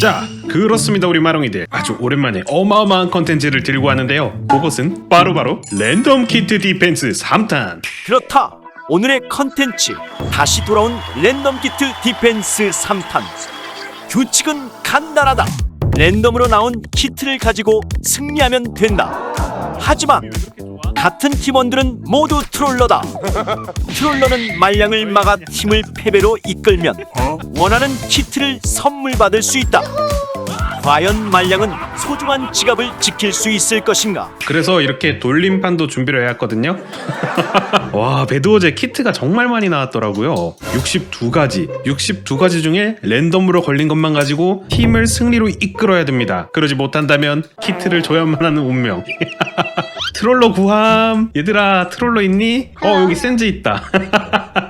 자 그렇습니다 우리 마롱이들 아주 오랜만에 어마어마한 컨텐츠를 들고 왔는데요 그것은 바로바로 랜덤 키트 디펜스 3탄 그렇다. 오늘의 컨텐츠 다시 돌아온 랜덤 키트 디펜스 3탄. 규칙은 간단하다. 랜덤으로 나온 키트를 가지고 승리하면 된다. 하지만 같은 팀원들은 모두 트롤러다. 트롤러는 말량을 막아 팀을 패배로 이끌면 원하는 키트를 선물 받을 수 있다. 과연 말량은 소중한 지갑을 지킬 수 있을 것인가? 그래서 이렇게 돌림판도 준비를 해왔거든요. 와 배드워제 키트가 정말 많이 나왔더라고요. 62가지 62가지 중에 랜덤으로 걸린 것만 가지고 팀을 승리로 이끌어야 됩니다. 그러지 못한다면 키트를 줘야만 하는 운명. 트롤러 구함. 얘들아 트롤러 있니? 어 여기 센즈 있다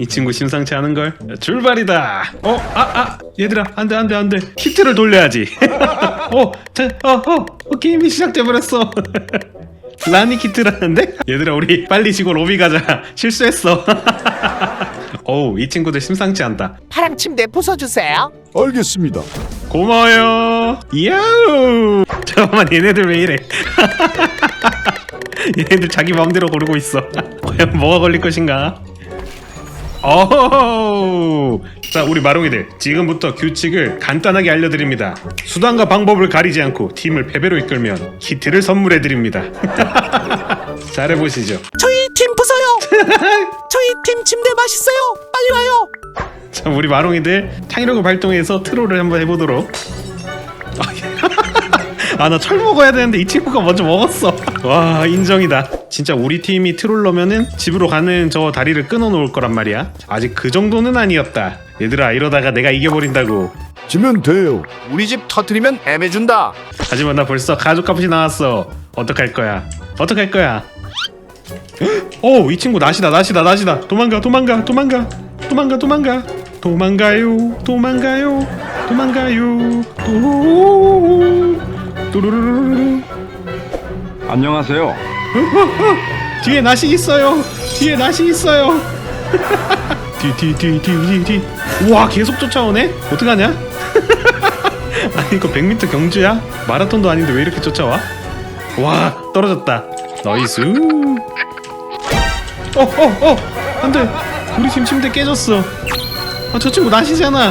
이 친구 심상치 않은 걸 출발이다. 어, 아, 아, 얘들아, 안돼, 안돼, 안돼. 키트를 돌려야지. 어, 자, 어, 어, 어, 게임이 시작돼 버렸어. 라니 키트라는데? 얘들아, 우리 빨리 지고 로비 가자. 실수했어. 어우, 이 친구들 심상치 않다. 파랑 침대 부숴주세요. 알겠습니다. 고마워요. 야우. 잠깐만, 얘네들 왜 이래? 얘네들 자기 마음대로 고르고 있어. 과연 뭐가 걸릴 것인가? 어허! 자, 우리 마롱이들 지금부터 규칙을 간단하게 알려드립니다. 수단과 방법을 가리지 않고 팀을 패배로 이끌면 키트를 선물해 드립니다. 잘해보시죠. 저희 팀 부숴요. 저희 팀 침대 맛있어요. 빨리 와요. 자, 우리 마롱이들 창의력을 발동해서 트롤을 한번 해보도록. 아, 나 철 먹어야 되는데 이 친구가 먼저 먹었어. 와, 인정이다. 진짜 우리 팀이 트롤러면은 집으로 가는 저 다리를 끊어 놓을 거란 말이야. 아직 그 정도는 아니었다. 얘들아, 이러다가 내가 이겨버린다고. 지면 돼요. 우리 집 터트리면 애매준다. 하지만 나 벌써 가족 값이 나왔어. 어떡할 거야? 어떡할 거야? 오, 이 친구 낫이다, 낫이다, 낫이다. 도망가, 도망가, 도망가, 도망가, 도망가. 도망가요, 도망가요, 도망가요. 도 뚜루루루루. 안녕하세요. 뒤에 낫이 있어요. 뒤에 낫이 있어요. 뒤뒤뒤뒤뒤. 우와, 계속 쫓아오네. 어떡하냐? 아니 이거 100m 경주야? 마라톤도 아닌데 왜 이렇게 쫓아와? 와 떨어졌다 나이스 어어어 안돼 우리 팀 침대 깨졌어 아 저 친구 낫이잖아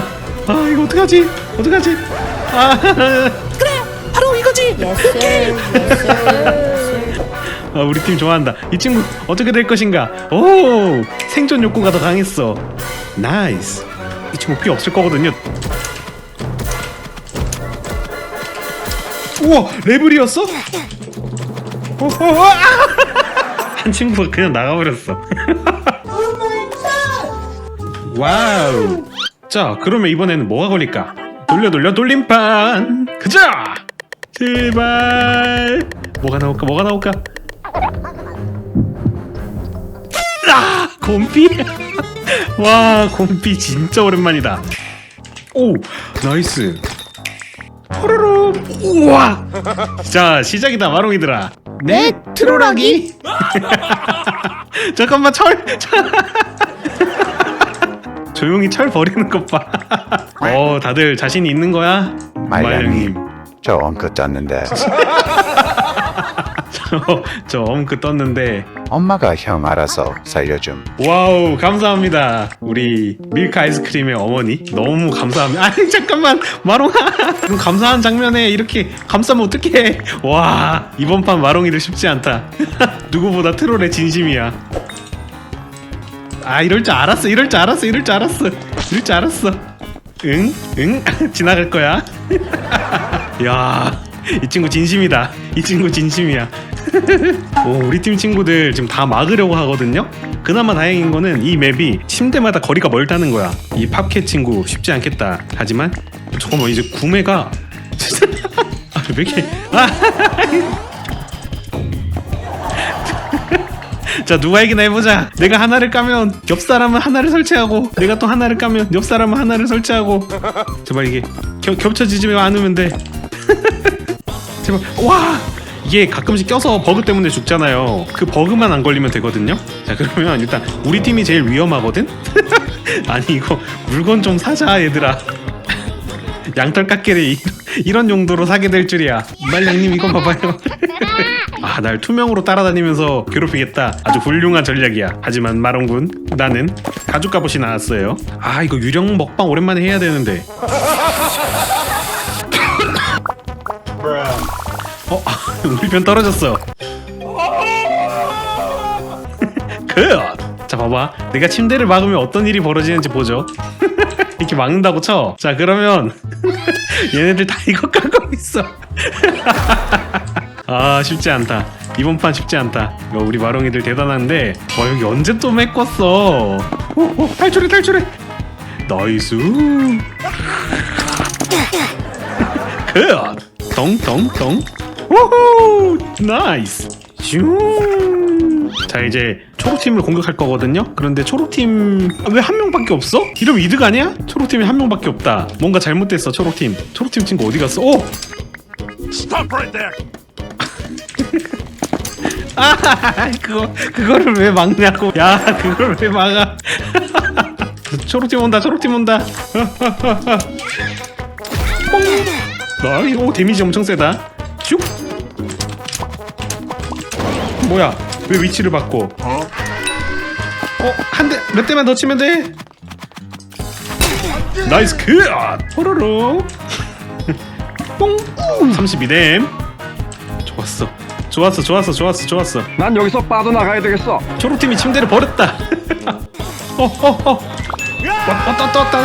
아 이거 어떡하지 어떡하지 아, 이거지. 아 우리 팀 좋아한다. 이 친구 어떻게 될 것인가? 오 생존 욕구가 더 강했어. 나이스 이 친구 피 없을 거거든요. 우와 레벨이었어? 어, 어, 아! 한 친구가 그냥 나가버렸어. 와우. 자 그러면 이번에는 뭐가 걸릴까? 돌려 돌려 돌림판. 가자 제발. 뭐가 나올까 뭐가 나올까? 아 곰피? 와 곰피 진짜 오랜만이다. 오 나이스. 호로로. 우와. 자 시작이다 마롱이들아. 네 트롤하기. 잠깐만 철, 철. 조용히 철 버리는 것봐 어 다들 자신이 있는 거야? 말량님 저 엉크 떴는데. 저, 저 엄크 떴는데. 엄마가 형 알아서 살려줌 와우 감사합니다. 우리 밀크 아이스크림의 어머니 너무 감사합니다. 아니 잠깐만 마롱아. 그럼 감사한 장면에 이렇게 감싸면 어떡해. 와 이번 판 마롱이들 쉽지 않다. 누구보다 트롤의 진심이야. 아 이럴 줄 알았어 이럴 줄 알았어 이럴 줄 알았어. 이럴 줄 알았어. 응? 응? 지나갈 거야 야 이 친구 진심이다 이 친구 진심이야 오, 우리 팀 친구들 지금 다 막으려고 하거든요. 그나마 다행인 거는 이 맵이 침대마다 거리가 멀다는 거야. 이 팝캣 친구 쉽지 않겠다. 하지만 잠깐만 이제 구매가 아, 왜 이렇게 아. 자 누가 이기나 해보자. 내가 하나를 까면 옆 사람은 하나를 설치하고 내가 또 하나를 까면 옆 사람은 하나를 설치하고 제발 이게 겹, 겹쳐지지만 않으면 돼. 제발 와 이게 가끔씩 껴서 버그 때문에 죽잖아요. 그 버그만 안 걸리면 되거든요. 자 그러면 일단 우리 팀이 제일 위험하거든. 아니 이거 물건 좀 사자 얘들아. 양털 깎기를 이, 이런 용도로 사게 될 줄이야 말량님 이거 봐봐요 아 날 투명으로 따라다니면서 괴롭히겠다 아주 훌륭한 전략이야 하지만 마롱군 나는 가죽 갑옷이 나왔어요 아 이거 유령 먹방 오랜만에 해야 되는데 우리 편 떨어졌어 굿! 자 봐봐 내가 침대를 막으면 어떤 일이 벌어지는지 보죠 이렇게 막는다고 쳐. 자 그러면 얘네들 다 이거 까고 있어. 아 쉽지 않다. 이번 판 쉽지 않다. 야, 우리 마롱이들 대단한데 와 여기 언제 또 메꿨어? 오, 오, 탈출해 탈출해. 나이스. 굿. 덩덩덩. 우후 나이스. 슝. 자 이제 초록팀을 공격할 거거든요. 그런데 초록팀 왜한 명밖에 없어? 이러면 이득 아니야? 초록팀이 한 명밖에 없다. 뭔가 잘못됐어 초록팀. 초록팀 친구 어디 갔어? 오! 아 그거 그거를 왜 막냐고? 야 그걸 왜 막아? 초록팀 온다 초록팀 온다. 뽕. 나 이거 데미지 엄청 세다. 뭐야? 왜 위치를 바꿔? 어? 한 대, 몇 대만 더 치면 돼? 나이스 크! 호로로 뽕! 32댐 좋았어 좋았어 좋았어 좋았어 좋았어 난 여기서 빠져나가야 되겠어. 초록팀이 침대를 버렸다 어어어 왔다 왔다 왔다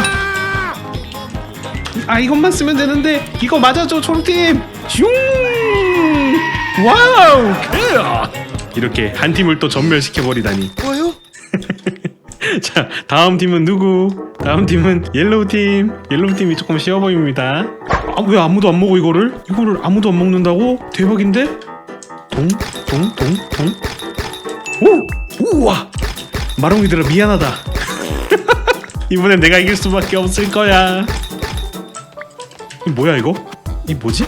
아 이것만 쓰면 되는데 이거 맞아줘 초록팀 슝 와우 크! 이렇게 한 팀을 또 전멸시켜 버리다니 뭐요? 자 다음 팀은 누구? 다음 팀은 옐로우 팀 옐로우 팀이 조금 쉬워 보입니다 아 왜 아무도 안 먹어 이거를? 이거를 아무도 안 먹는다고? 대박인데? 동 동 동 동 오! 우와! 마롱이들아 미안하다 이번엔 내가 이길 수밖에 없을 거야 이 뭐야 이거? 이 뭐지?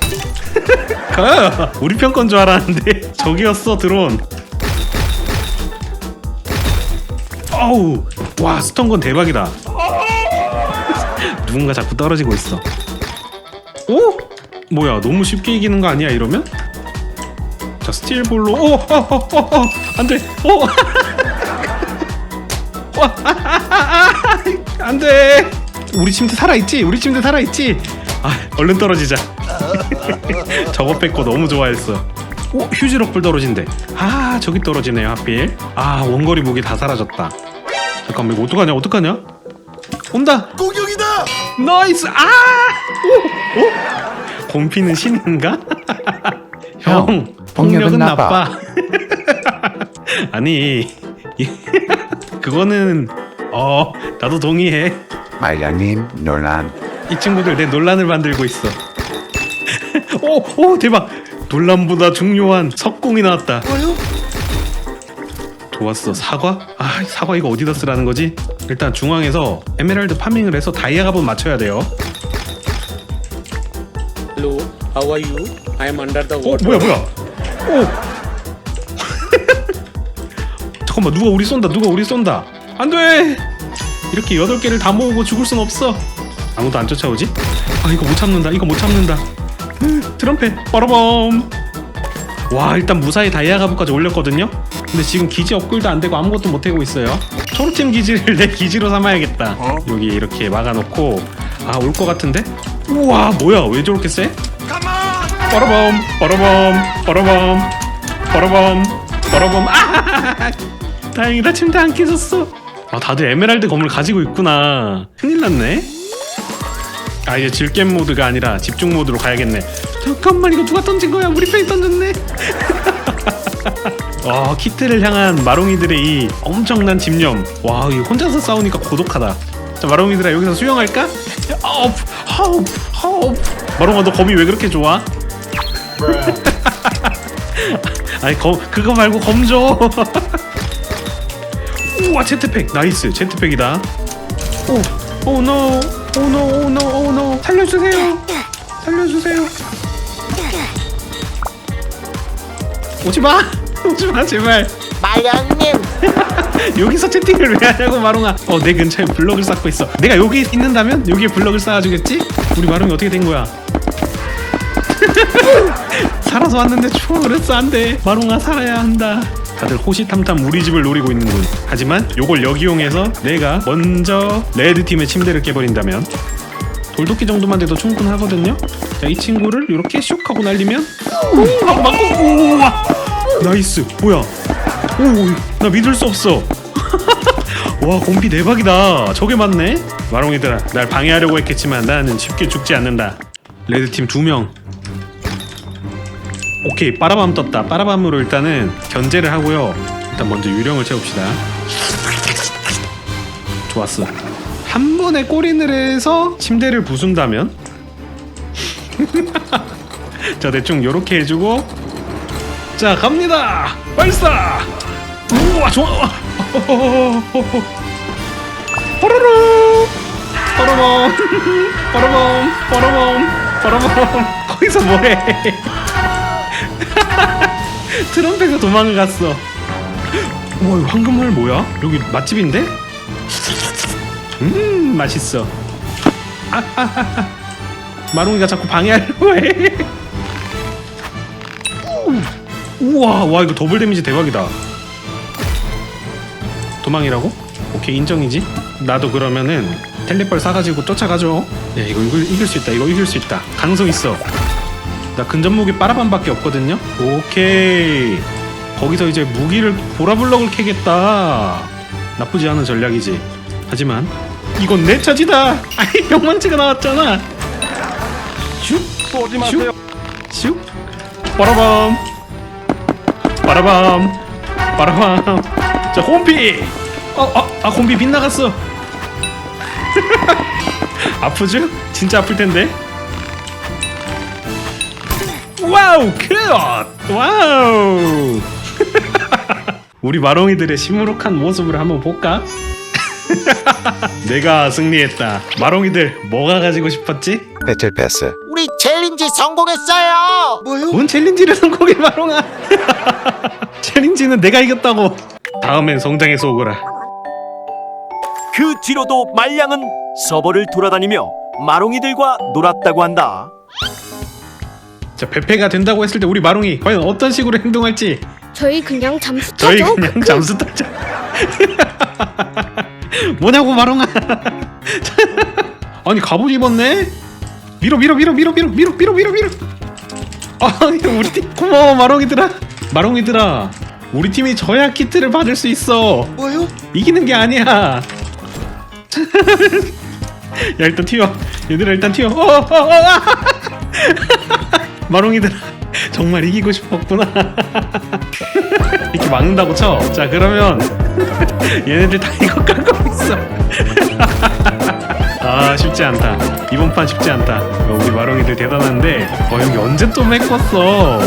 가! 우리 편 건 줄 알았는데 저기였어 드론 어우 와 스턴건 대박이다 누군가 자꾸 떨어지고 있어 오? 뭐야 너무 쉽게 이기는 거 아니야 이러면? 자 스틸볼로 오! 어, 어, 어, 어, 안돼 오! 안돼 우리 침대 살아있지? 우리 침대 살아있지? 아 얼른 떨어지자 저거 뺏고 너무 좋아했어 오 휴지럭불 떨어진대 아 저기 떨어지네요 하필 아 원거리 무기 다 사라졌다 잠깐만 이거 어떡하냐 어떡하냐 온다 공격이다. 나이스 아! 오! 오? 곰피는 신인가? 형 폭력은 폭력은 나빠, 나빠. 아니 이- 그거는 어 나도 동의해 말량님 논란. 이 친구들 내 논란을 만들고 있어 오! 오 대박 논란보다 중요한 석궁이 나왔다 뭐요? 좋았어 사과? 아 사과 이거 어디다 쓰라는 거지? 일단 중앙에서 에메랄드 파밍을 해서 다이아 값은 맞춰야 돼요 Hello, how are you? I am under the 어 water. 뭐야 뭐야 오 잠깐만 누가 우리 쏜다 누가 우리 쏜다 안돼 이렇게 여덟 개를 다 모으고 죽을 순 없어 아무도 안 쫓아오지? 아 이거 못 참는다 이거 못 참는다 음, 트럼펫 빠라범 와 일단 무사히 다이아 가부까지 올렸거든요 근데 지금 기지 업글도 안 되고 아무것도 못 하고 있어요. 초록팀 기지를 내 기지로 삼아야겠다. 여기 이렇게 막아놓고. 아 올 것 같은데? 우와 뭐야? 왜 저렇게 세? 빠라범 빠라범 빠라범 빠라범 빠라범. 아 다행이다. 침대 안 깨졌어. 아 다들 에메랄드 검을 가지고 있구나. 큰일 났네. 아 이제 질겜 모드가 아니라 집중 모드로 가야겠네. 잠깐만 이거 누가 던진 거야? 우리 편이 던졌네 와 키트를 향한 마롱이들의 이 엄청난 집념. 와 이거 혼자서 싸우니까 고독하다. 자 마롱이들아 여기서 수영할까? 하업 하업 하업 마롱아 너 검이 왜 그렇게 좋아? 아니 검 그거 말고 검줘. 우와 제트팩. 나이스. 제트팩이다. 오 오노 오노 오노 오노. 살려주세요. 살려주세요. 오지마 오지마 제발 말량님 여기서 채팅을 왜 하냐고 마롱아 어 내 근처에 블럭을 쌓고 있어 내가 여기 있는다면 여기에 블럭을 쌓아주겠지? 우리 마롱이 어떻게 된 거야 살아서 왔는데 추월을 했어 안돼 마롱아 살아야 한다 다들 호시탐탐 우리 집을 노리고 있는군 하지만 요걸 역이용해서 내가 먼저 레드팀의 침대를 깨버린다면 돌도끼 정도만 돼도 충분하거든요 자 이 친구를 이렇게 슉 하고 날리면 오 하고 맞고 우와 나이스 뭐야? 오 나 믿을 수 없어. 와 곰피 대박이다. 저게 맞네? 마롱이들아 날 방해하려고 했겠지만 나는 쉽게 죽지 않는다. 레드팀 두명. 오케이 빠라밤 떴다. 빠라밤으로 일단은 견제를 하고요. 일단 먼저 유령을 채웁시다. 좋았어. 한 번에 꼬린을 해서 침대를 부순다면? 자 대충 요렇게 해주고 자 갑니다. 발사! 우와 좋아! 뽀로로 뽀로범 뽀로범 뽀로범 뽀로범 거기서 뭐해? 트럼펫가 도망을 갔어. 우와 이거 황금알 뭐야? 여기 맛집인데? 음 맛있어. 아, 아, 아, 아. 마롱이가 자꾸 방해하려고 해 우와 와 이거 더블 데미지 대박이다. 도망이라고? 오케이 인정이지. 나도 그러면은 텔레벌 사가지고 쫓아가죠. 야 이거 이걸 이길 수 있다. 이거 이길 수 있다. 가능성 있어. 나 근접 무기 빠라밤밖에 없거든요? 오케이. 거기서 이제 무기를 보라블럭을 캐겠다. 나쁘지 않은 전략이지. 하지만 이건 내 차지다. 아이 명망치가 나왔잖아. 슉. 쏘지 마세요. 슉. 빠라밤 빠라밤 빠라밤. 자 홈피. 어아 아, 홈피 빗나갔어. 아프죠? 진짜 아플 텐데. 와우 컷 와우! 우리 마롱이들의 시무룩한 모습을 한번 볼까? 내가 승리했다 마롱이들 뭐가 가지고 싶었지? 배틀 패스. 우리 챌린지 성공했어요 뭐요? 뭔 챌린지를 성공해 마롱아 챌린지는 내가 이겼다고 다음엔 성장해서 오거라 그 뒤로도 말량은 서버를 돌아다니며 마롱이들과 놀았다고 한다. 자 배패가 된다고 했을 때 우리 마롱이 과연 어떤 식으로 행동할지 저희 그냥 잠수 타죠. 저희 그냥 잠수 타자 뭐냐고 마롱아. 아니 갑옷 입었네? 밀어 밀어 밀어 밀어 밀어 밀어 밀어 밀어 밀어. 아 우리 팀 고마워 마롱이들아. 마롱이들아 우리 팀이 져야 키트를 받을 수 있어. 뭐요? 이기는 게 아니야. 야 일단 튀어. 얘들아 일단 튀어. 어, 어, 어, 아! 마롱이들아 정말 이기고 싶었구나. 이렇게 막는다고 쳐자 그러면 얘네들 다 이거 있어 아 쉽지 않다. 이번 판 쉽지 않다. 어, 우리 마롱이들 대단한데 어 여기 언제 또 메꿨어